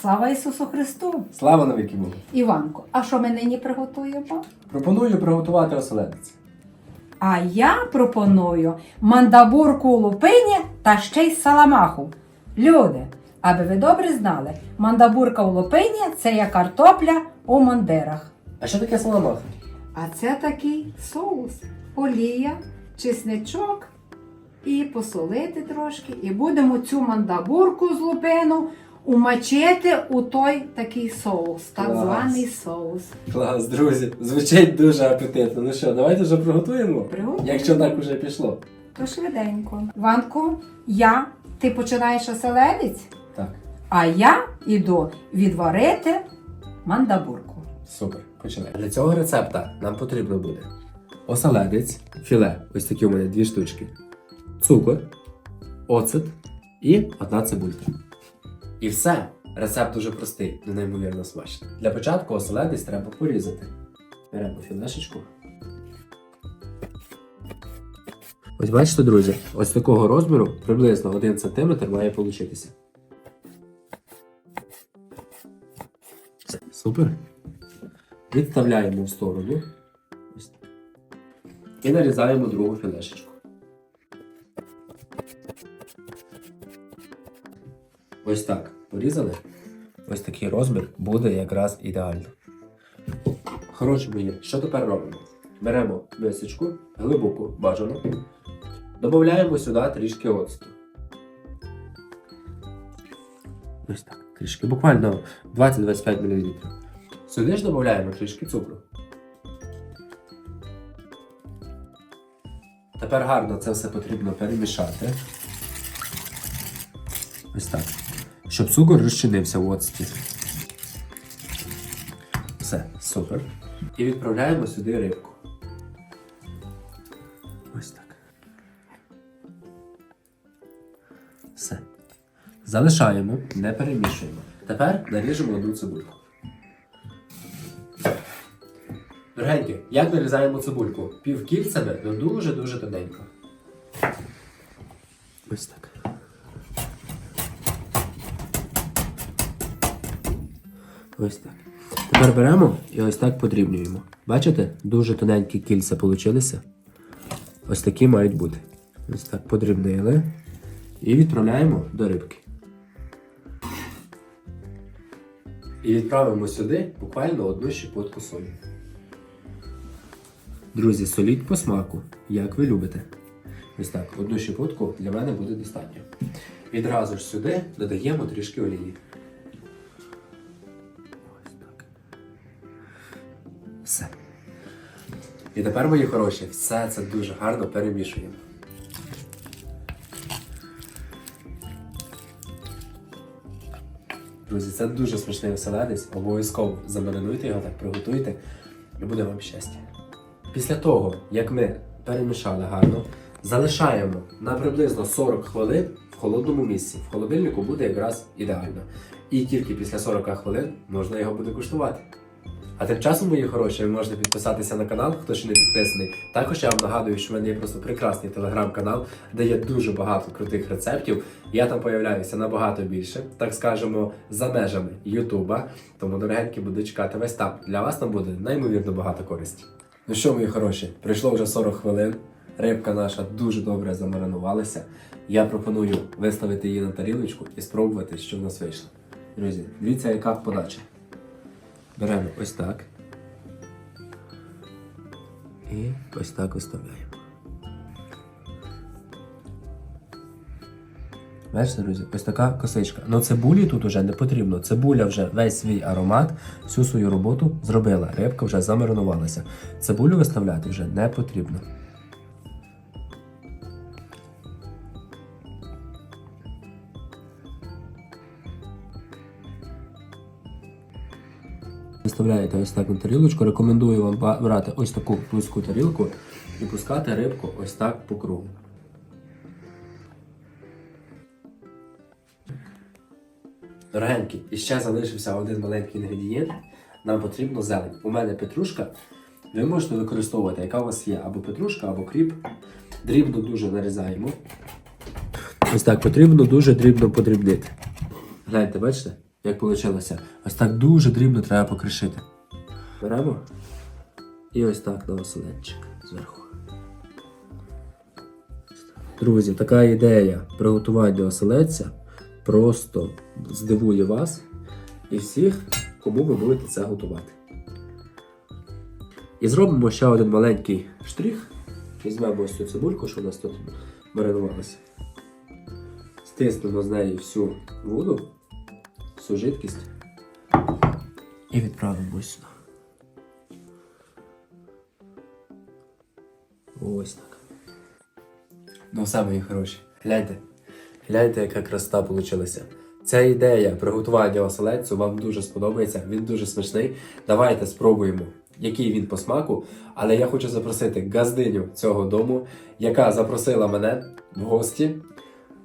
Слава Ісусу Христу! Слава навіки Богу! Іванко, а що ми нині приготуємо? Пропоную приготувати оселедець. А я пропоную мандабурку у лупині та ще й саламаху. Люди, аби ви добре знали, мандабурка у лупині це є картопля у мандирах. А що таке саламаха? А це такий соус, олія, чесничок і посолити трошки. І будемо цю мандабурку з лупину умочити у той такий соус, так Клас. званий соус. Клас, друзі, звучить дуже апетитно. Ну що, давайте вже приготуємо? Приготуємо. Якщо так уже пішло. То швиденько. Ванку, я, ти починаєш оселедець, Так, а я іду відварити мандабурку. супер, починаємо. Для цього рецепта нам потрібно буде оселедець, філе, ось такі у мене дві штучки, цукор, оцет і одна цибулька. І все. Рецепт дуже простий, неймовірно смачний. Для початку оселедець треба порізати. Беремо філешечку. Ось бачите, друзі, ось такого розміру приблизно 1 см має получитися. Супер. Відставляємо в сторону. І нарізаємо другу філешечку. Ось так. Порізали. Ось такий розмір буде якраз ідеально. Хороші мої, що тепер робимо? Беремо мисочку, глибоку, бажано. Додаємо сюди трішки оцту. Ось так. Трішки, буквально 20-25 мл. Сюди ж додаємо трішки цукру. Тепер гарно це все потрібно перемішати. Ось так. Щоб цукор розчинився в оцті. Все, супер. І відправляємо сюди рибку. Ось так. Все. Залишаємо, не перемішуємо. Тепер наріжемо одну цибульку. Дорогенькі, як нарізаємо цибульку? Півкільцями, але дуже-дуже тоненько. Ось так. Ось так. Тепер беремо і ось так подрібнюємо. Бачите? Дуже тоненькі кільця получилися. Ось такі мають бути. Ось так подрібнили. І відправляємо до рибки. І відправимо сюди буквально одну щепотку солі. Друзі, соліть по смаку, як ви любите. Ось так, одну щепотку для мене буде достатньо. Відразу ж сюди додаємо трішки олії. І тепер, мої хороші, все це дуже гарно перемішуємо. Друзі, це дуже смачний оселедець. Обов'язково замаринуйте його, так приготуйте, і буде вам щастя. Після того, як ми перемішали гарно, залишаємо на приблизно 40 хвилин в холодному місці. В холодильнику буде якраз ідеально. І тільки після 40 хвилин можна його буде куштувати. А тим часом, мої хороші, ви можете підписатися на канал, хто ще не підписаний. Також я вам нагадую, що в мене є просто прекрасний телеграм-канал, де є дуже багато крутих рецептів. Я там появляюся набагато більше, так скажемо, за межами Ютуба. Тому дорогенькі буду чекати весь там. Для вас там буде неймовірно багато користі. Ну що, мої хороші, пройшло вже 40 хвилин. Рибка наша дуже добре замаринувалася. Я пропоную виставити її на тарілочку і спробувати, що в нас вийшло. Друзі, дивіться, яка подача. Беремо ось так. І ось так виставляємо. Бачите, друзі, ось така косичка. Ну цибулі тут вже не потрібно. Цибуля вже весь свій аромат, всю свою роботу зробила. Рибка вже замаринувалася. Цибулю виставляти вже не потрібно. Виставляєте ось так на тарілочку. Рекомендую вам брати ось таку плоску тарілку і пускати рибку ось так по кругу. Дорогенькі, і ще залишився один маленький інгредієнт. Нам потрібно зелень. У мене петрушка. Ви можете використовувати, яка у вас є, або петрушка, або кріп. Дрібно дуже нарізаємо. Ось так потрібно дуже дрібно подрібнити. Гляньте, бачите? Як вийшло. Ось так дуже дрібно треба покришити. Беремо. І ось так на оселедчик зверху. Друзі, така ідея приготування оселедця просто здивує вас і всіх, кому ви будете це готувати. І зробимо ще один маленький штрих. Візьмемо ось цю цибульку, що у нас тут маринувалася. Стиснемо з неї всю воду, всю жидкість. І відправимо ось сюди. Ось так. Ну мої хороші. Гляньте. Гляньте, яка красота вийшла. Ця ідея приготування оселедцю вам дуже сподобається, він дуже смачний. Давайте спробуємо, який він по смаку. Але я хочу запросити газдиню цього дому, яка запросила мене в гості.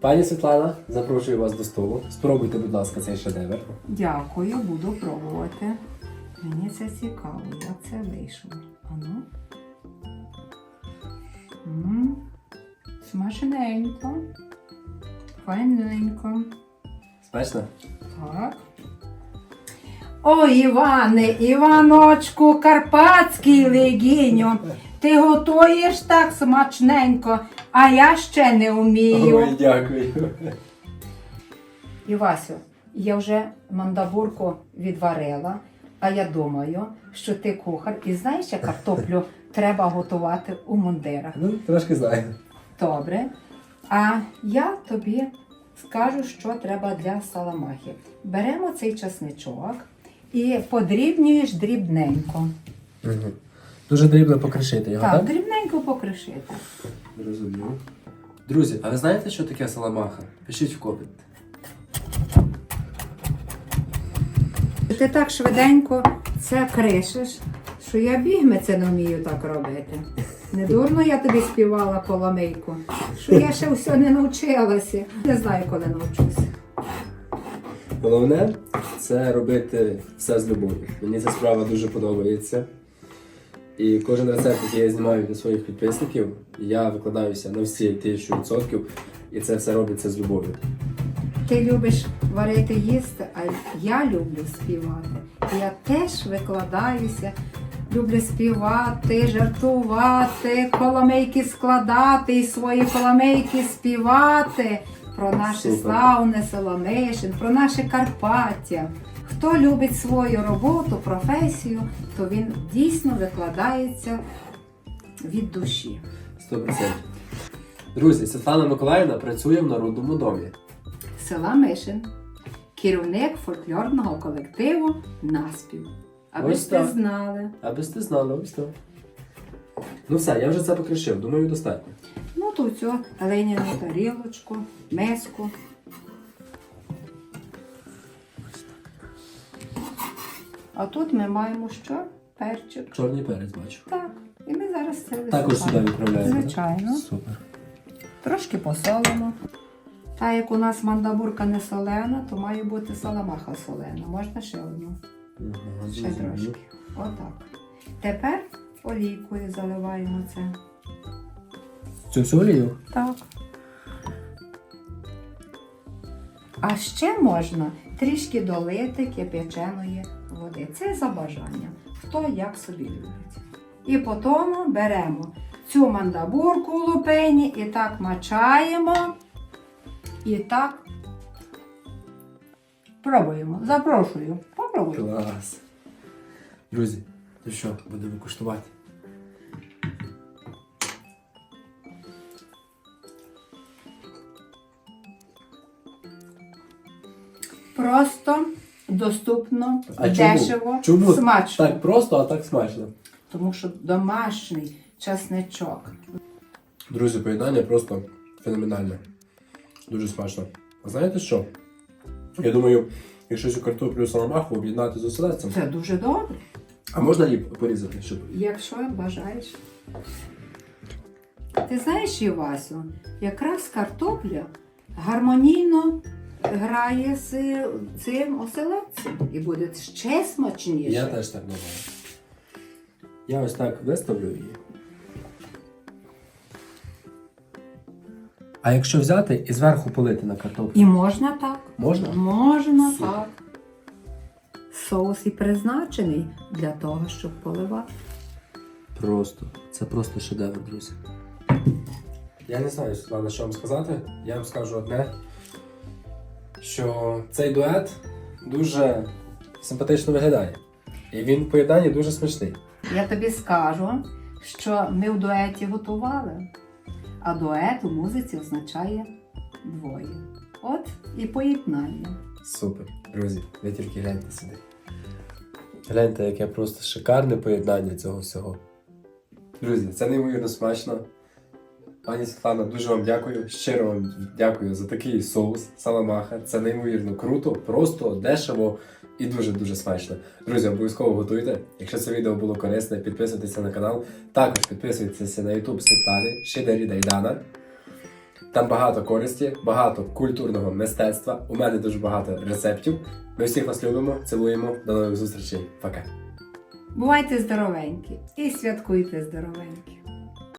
Пані Світлана, запрошую вас до столу. Спробуйте, будь ласка, цей шедевр. Дякую, буду пробувати. Мені це цікаво, як це вийшло. Ану. М, Смачненько. Файненько. Смачно? Так. Ой, Іване, Іваночку, карпатський легіню. Ти готуєш так смачненько, а я ще не вмію. Ой, дякую. Івасю, я вже мандабурку відварила, а я думаю, що ти кухар і знаєш, як картоплю треба готувати у мундирах. Ну, трошки знаю. Добре. А я тобі скажу, що треба для саламахи. Беремо цей часничок і подрібнюєш дрібненько. Угу. Дуже дрібно покришити його, Так, так? дрібненько покришити. Розумію. Друзі, а ви знаєте, що таке саламаха? Пишіть в комент. Ти так швиденько це кришиш, що я бігми це не вмію так робити. Не дурно я тобі співала коломийку, що я ще все не навчилася. Не знаю, коли навчуся. Головне це робити все з любов'ю. Мені ця справа дуже подобається. І кожен рецепт, який я знімаю для своїх підписників, я викладаюся на всі тисячу відсотків, і це все робиться з любов'ю. Ти любиш варити їсти, а я люблю співати. Я теж викладаюся, люблю співати, жартувати, коломейки складати і свої коломейки співати про наше Супер. славне Соломишин, про наше Карпаття. Хто любить свою роботу, професію, то він дійсно викладається від душі. 100%. Друзі, Світлана Миколаївна працює в народному домі. Села Мишин, керівник фольклорного колективу Наспів. Аби Ось так. знали. Аби сте знали, ось так. Ну все, я вже це покришив, думаю, достатньо. Ну, то цю глиняну тарілочку, миску. А тут ми маємо що? Перчик. Чорний перець бачу. Так. І ми зараз це Також сюди висипаємо. відправляємо. так? Звичайно. Супер. Трошки посолимо. Та як у нас мандабурка не солена, то має бути саламаха солена. Можна ще одну. Ага, Ще зрозумів. трошки. Отак. Тепер олійкою заливаємо це. Цю всю олію? Так. А ще можна трішки долити кип'яченої води. Це за бажанням. Хто як собі любить. І потім беремо цю мандабурку у лупені і так мачаємо. І так пробуємо. Запрошую. Попробуємо. Клас. Друзі, ну що, будемо куштувати. Просто, доступно, А чому? дешево, Чому смачно. Так просто, а так смачно. Тому що домашній часничок. Друзі, поєднання просто феноменальне. Дуже смачно. А знаєте що? Я думаю, якщо цю картоплю саламаху об'єднати з оселедцем, Це дуже добре, а можна її порізати, щоб. якщо бажаєш. Ти знаєш, Івасю, якраз картопля гармонійно грає з цим оселедцем і буде ще смачніше. Я теж так думаю. Я ось так виставлю її. А якщо взяти і зверху полити на картоплю? І можна так. Можна? Можна Супер. так. соус і призначений для того, щоб поливати. Просто. Це просто шедевр, друзі. Я не знаю, Світлана, що вам сказати. Я вам скажу одне, що цей дует дуже симпатично виглядає. І він в поєднанні дуже смачний. Я тобі скажу, що ми в дуеті готували, а дует у музиці означає двоє. От і поєднання. Супер, друзі, ви тільки гляньте сюди. Гляньте, яке просто шикарне поєднання цього всього. Друзі, це неймовірно смачно. Пані Світлана, дуже вам дякую. Щиро вам дякую за такий соус саламаха. Це неймовірно круто, просто дешево і дуже-дуже смачно. Друзі, обов'язково готуйте. Якщо це відео було корисне, підписуйтеся на канал. Також підписуйтеся на YouTube Світлани, Шидарі Дайдана. Там багато користі, багато культурного мистецтва. У мене дуже багато рецептів. Ми всіх вас любимо, цілуємо. До нових зустрічей. Пока. Бувайте здоровенькі і святкуйте здоровенькі.